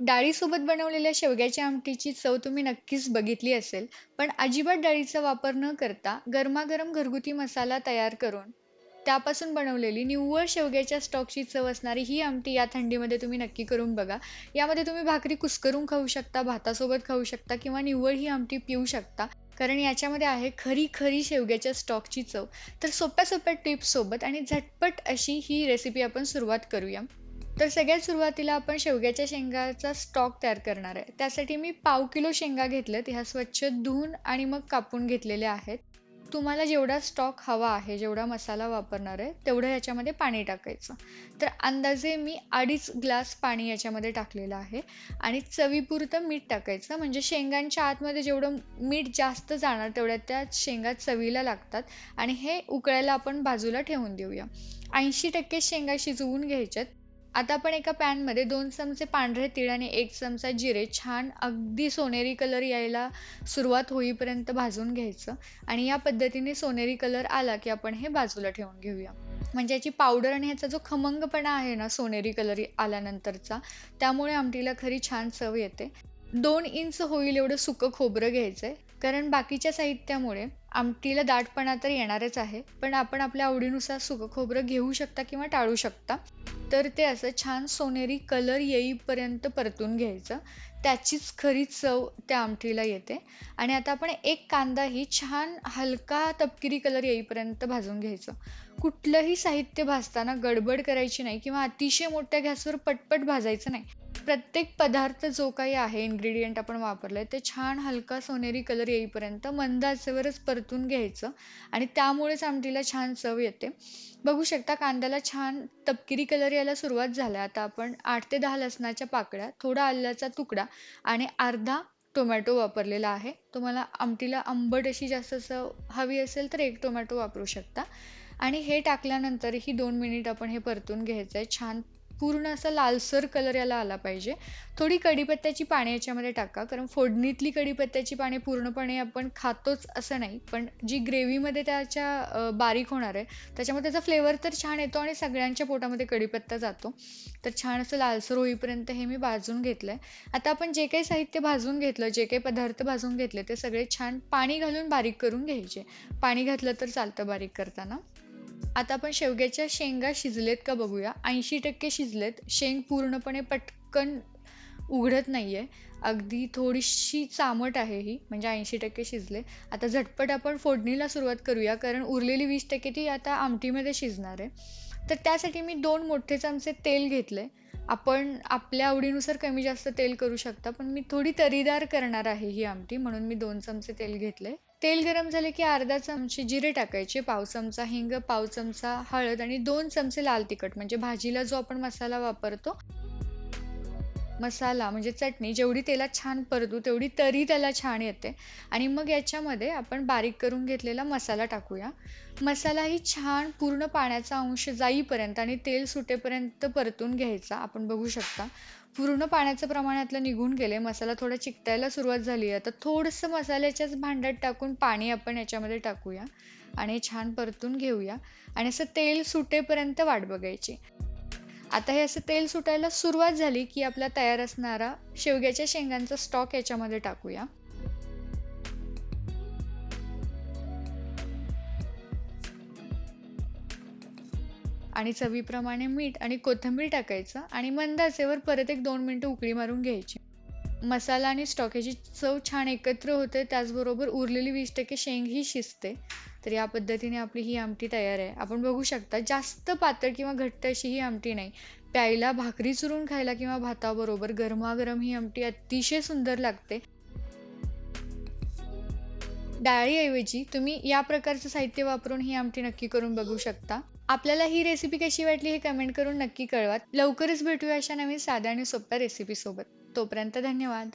डाळीसोबत बनवलेल्या शेवग्याच्या आमटीची चव तुम्ही नक्कीच बघितली असेल. पण अजिबात डाळीचा वापर न करता गरमागरम घरगुती मसाला तयार करून त्यापासून बनवलेली निव्वळ शेवग्याच्या स्टॉकची चव असणारी ही आमटी या थंडीमध्ये तुम्ही नक्की करून बघा. यामध्ये तुम्ही भाकरी कुस्करून खाऊ शकता, भातासोबत खाऊ शकता किंवा निव्वळ ही आमटी पिऊ शकता. कारण याच्यामध्ये आहे खरी खरी शेवग्याच्या स्टॉकची चव. तर सोप्या सोप्या टिप्ससोबत आणि झटपट अशी ही रेसिपी आपण सुरुवात करूया. तर सगळ्यात सुरुवातीला आपण शेवग्याच्या शेंगाचा स्टॉक तयार करणार आहे. त्यासाठी मी पाव किलो शेंगा घेतल्यात. ह्या स्वच्छ धुवून आणि मग कापून घेतलेल्या आहेत. तुम्हाला जेवढा स्टॉक हवा आहे, जेवढा मसाला वापरणार आहे, तेवढं याच्यामध्ये पाणी टाकायचं. तर अंदाजे मी अडीच ग्लास पाणी याच्यामध्ये टाकलेलं आहे आणि चवीपुरतं मीठ टाकायचं. म्हणजे शेंगांच्या आतमध्ये जेवढं मीठ जास्त जाणार तेवढ्या त्या शेंगा चवीला लागतात आणि हे उकळायला आपण बाजूला ठेवून देऊया. 80% शेंगा शिजवून घ्यायच्यात. आता आपण एका पॅनमध्ये दोन चमचे पांढरे तीळ आणि एक चमचा जिरे छान अगदी सोनेरी कलर यायला सुरुवात होईपर्यंत भाजून घ्यायचं आणि या पद्धतीने सोनेरी कलर आला की आपण हे बाजूला ठेवून घेऊया. म्हणजे याची पावडर आणि ह्याचा जो खमंगपणा आहे ना सोनेरी कलर आल्यानंतरचा त्यामुळे आमटीला खरी छान चव येते. दोन इंच होईल एवढं सुकं खोबरं घ्यायचंय. कारण बाकीच्या साहित्यामुळे आमटीला दाटपणा तर येणारच आहे. पण आपण आपल्या आवडीनुसार सुकं खोबरं घेऊ शकता किंवा टाळू शकता. तर ते असं छान सोनेरी कलर येईपर्यंत परतून घ्यायचं. त्याचीच खरी चव त्या आमटीला येते. आणि आता आपण एक कांदाही छान हलका तपकिरी कलर येईपर्यंत भाजून घ्यायचं. कुठलंही साहित्य भाजताना गडबड करायची नाही किंवा अतिशय मोठ्या गॅसवर पटपट भाजायचं नाही. प्रत्येक पदार्थ जो काही आहे इन्ग्रेडियंट आपण वापरलाय ते छान हलका सोनेरी कलर येईपर्यंत मंद आचेवरच परतून घ्यायचं आणि त्यामुळेच आमटीला छान चव येते. बघू शकता कांद्याला छान तपकिरी कलर यायला सुरुवात झालाय. आता आपण आठ ते दहा लसणाच्या पाकळ्या, थोडा आल्याचा तुकडा आणि अर्धा टोमॅटो वापरलेला आहे. तुम्हाला आमटीला आंबट अशी जास्त चव हवी असेल तर एक टोमॅटो वापरू शकता. आणि हे टाकल्यानंतर ही दोन मिनिट आपण हे परतून घ्यायचं आहे छान पूर्ण असा लालसर कलर याला आला पाहिजे. थोडी कढीपत्त्याची पाने याच्यामध्ये टाका. कारण फोडणीतली कढीपत्त्याची पाने पूर्णपणे आपण खातोच असं नाही. पण जी ग्रेव्हीमध्ये त्याच्या बारीक होणार आहे त्याच्यामध्ये त्याचा फ्लेवर तर छान येतो आणि सगळ्यांच्या पोटामध्ये कढीपत्ता जातो. तर छान असं लालसर होईपर्यंत हे मी भाजून घेतलं आहे आता आपण जे काही साहित्य भाजून घेतलं, जे काही पदार्थ भाजून घेतले ते सगळे छान पाणी घालून बारीक करून घ्यायचे. पाणी घातलं तर चालतं बारीक करताना. आता आपण शेवग्याच्या शेंगा शिजलेत का बघूया. 80% शिजलेत. शेंग पूर्णपणे पटकन उघडत नाहीये. अगदी थोडीशी चामट आहे ही. म्हणजे 80% शिजले. आता झटपट आपण फोडणीला सुरुवात करूया. कारण उरलेली 20% ती आता आमटीमध्ये शिजणार आहे. तर त्यासाठी मी दोन मोठे चमचे तेल घेतले आपण आपल्या आवडीनुसार कमी जास्त तेल करू शकता. पण मी थोडी तरीदार करणार आहे ही आमटी म्हणून मी दोन चमचे तेल घेतले तेल गरम झाले की अर्धा चमचे जिरे टाकायचे, पाव चमचा हिंग, पाव चमचा हळद आणि दोन चमचे लाल तिखट. म्हणजे भाजीला जो आपण मसाला वापरतो मसाला म्हणजे चटणी जेवढी तेलात छान परतू तेवढी तरी त्याला छान येते. आणि मग याच्यामध्ये आपण बारीक करून घेतलेला मसाला टाकूया. मसालाही छान पूर्ण पाण्याचा अंश जाईपर्यंत आणि तेल सुटेपर्यंत परतून घ्यायचा. आपण बघू शकता. पूर्ण पाण्याचं प्रमाण यातलं निघून गेले मसाला थोडा चिकटायला सुरुवात झाली आहे. तर थोडंसं मसाल्याच्याच भांड्यात टाकून पाणी आपण याच्यामध्ये टाकूया आणि छान परतून घेऊया आणि असं तेल सुटेपर्यंत वाट बघायची. आता हे असं तेल सुटायला सुरुवात झाली की आपला तयार असणारा शेवग्याच्या शेंगांचा स्टॉक याच्यामध्ये टाकूया. आणि चवीप्रमाणे मीठ आणि कोथिंबीर टाकायचं आणि मंदाचेवर परत एक दोन मिनिटं उकळी मारून घ्यायची. मसाला आणि स्टॉक याची चव छान एकत्र होते. त्याचबरोबर उरलेली 20% शेंग ही शिजते. तर या पद्धतीने आपली ही आमटी तयार आहे. आपण बघू शकता जास्त पातळ किंवा घट्ट अशी ही आमटी नाही. प्यायला, भाकरी चुरून खायला किंवा भाताबरोबर गरमागरम ही आमटी अतिशय सुंदर लागते. डाळीऐवजी तुम्ही या प्रकारचं साहित्य वापरून ही आमटी नक्की करून बघू शकता. आपल्याला ही रेसिपी कशी वाटली हे कमेंट करून नक्की कळवा. लवकरच भेटूया अशा नवीन साध्या आणि सोप्या रेसिपीसोबत. तोपर्यंत धन्यवाद.